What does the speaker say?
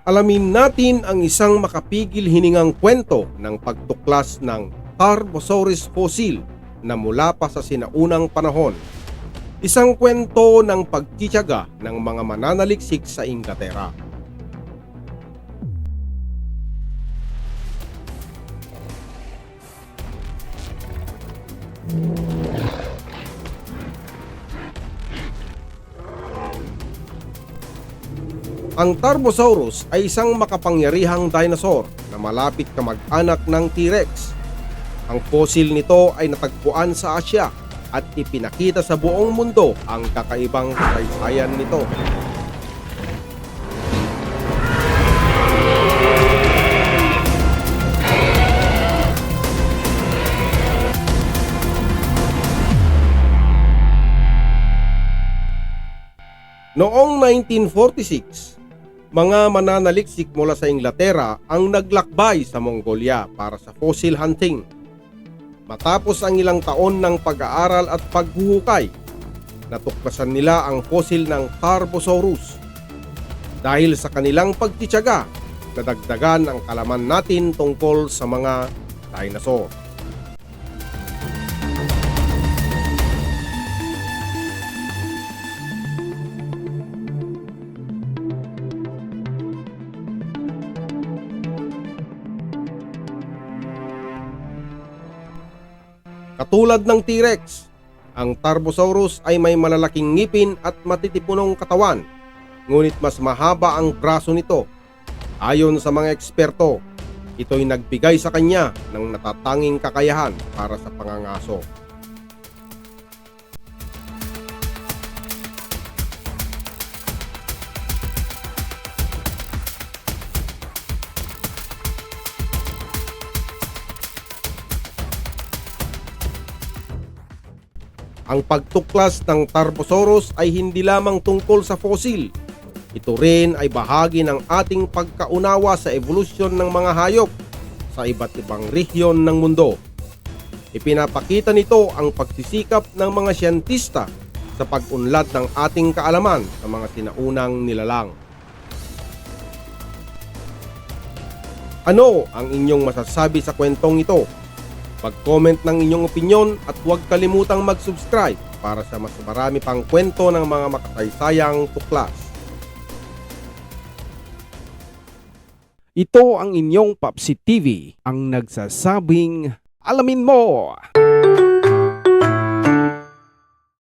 Alamin natin ang isang makapigil hiningang kwento ng pagtuklas ng Tarbosaurus fossil na mula pa sa sinaunang panahon. Isang kwento ng pagtityaga ng mga mananaliksik sa Inglaterra. Ang Tarbosaurus ay isang makapangyarihang dinosaur na malapit kamag-anak ng T-Rex. Ang fossil nito ay natagpuan sa Asya at ipinakita sa buong mundo ang kakaibang kasaysayan nito. Noong 1946, mga mananaliksik mula sa Inglaterra ang naglakbay sa Mongolia para sa fossil hunting. Matapos ang ilang taon ng pag-aaral at paghuhukay, natuklasan nila ang fossil ng Tarbosaurus. Dahil sa kanilang pagtityaga, nadagdagan ang kalaman natin tungkol sa mga dinosaur. Katulad ng T-Rex, ang Tarbosaurus ay may malalaking ngipin at matitipunong katawan, ngunit mas mahaba ang braso nito. Ayon sa mga eksperto, ito'y nagbigay sa kanya ng natatanging kakayahan para sa pangangaso. Ang pagtuklas ng Tarbosaurus ay hindi lamang tungkol sa fossil. Ito rin ay bahagi ng ating pagkaunawa sa evolusyon ng mga hayop sa iba't ibang rehiyon ng mundo. Ipinapakita nito ang pagsisikap ng mga siyentista sa pag-unlad ng ating kaalaman sa mga sinaunang nilalang. Ano ang inyong masasabi sa kwentong ito? Mag-comment ng inyong opinion at huwag kalimutang mag-subscribe para sa mas marami pang kwento ng mga makasaysayang tuklas. Ito ang inyong Papsi TV, ang nagsasabing alamin mo.